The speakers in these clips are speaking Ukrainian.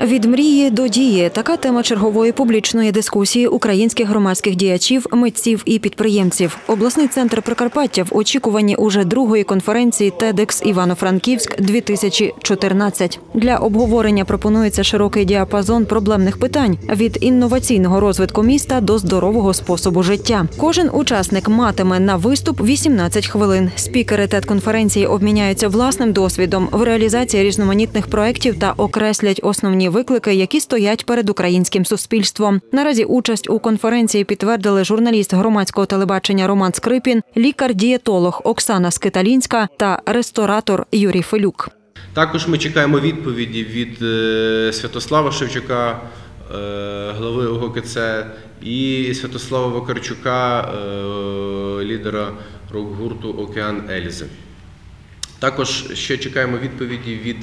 Від мрії до дії така тема чергової публічної дискусії українських громадських діячів, митців і підприємців. Обласний центр Прикарпаття в очікуванні уже другої конференції TEDx Івано-Франківськ 2014 Для обговорення пропонується широкий діапазон проблемних питань від інноваційного розвитку міста до здорового способу життя. Кожен учасник матиме на виступ 18 хвилин. Спікери TED-конференції обміняються власним досвідом в реалізації різноманітних проєктів та окреслять основні виклики, які стоять перед українським суспільством. Наразі участь у конференції підтвердили журналіст громадського телебачення Роман Скрипін, лікар-дієтолог Оксана Скиталінська та ресторатор Юрій Филюк. Також ми чекаємо відповіді від е, Святослава Шевчука, е, глави ОГКЦ, і Святослава Вакарчука, е, лідера рок-гурту Океан Ельзи. Також ще чекаємо відповіді від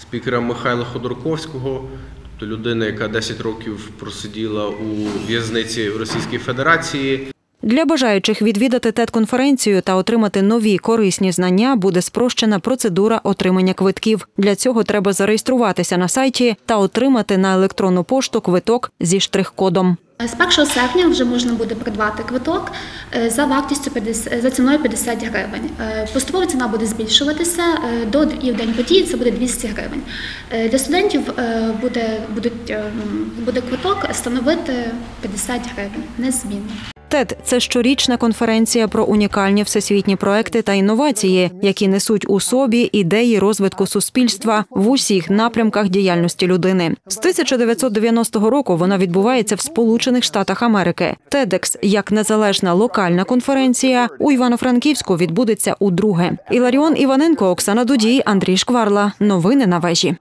спікера Михайла Ходорковського, тобто людина, яка 10 років просиділа у в'язниці в Російській Федерації. Для бажаючих відвідати TED-конференцію та отримати нові корисні знання буде спрощена процедура отримання квитків. Для цього треба зареєструватися на сайті та отримати на електронну пошту квиток зі штрих-кодом. З 1 серпня вже можна буде придбати квиток е, за вартістю 50, за ціною 50 гривень. Е, Поступово ціна буде збільшуватися е, до і в день події це буде 200 гривень. Для студентів буде, будуть, буде квиток становити 50 гривень, незмінно. TED – це щорічна конференція про унікальні всесвітні проекти та інновації, які несуть у собі ідеї розвитку суспільства в усіх напрямках діяльності людини. З 1990 року вона відбувається в Сполучених Штатах Америки. TEDx, як незалежна локальна конференція, у Івано-Франківську відбудеться удруге. Іларіон Іваненко, Оксана Дудій, Андрій Шкварла. Новини на вежі.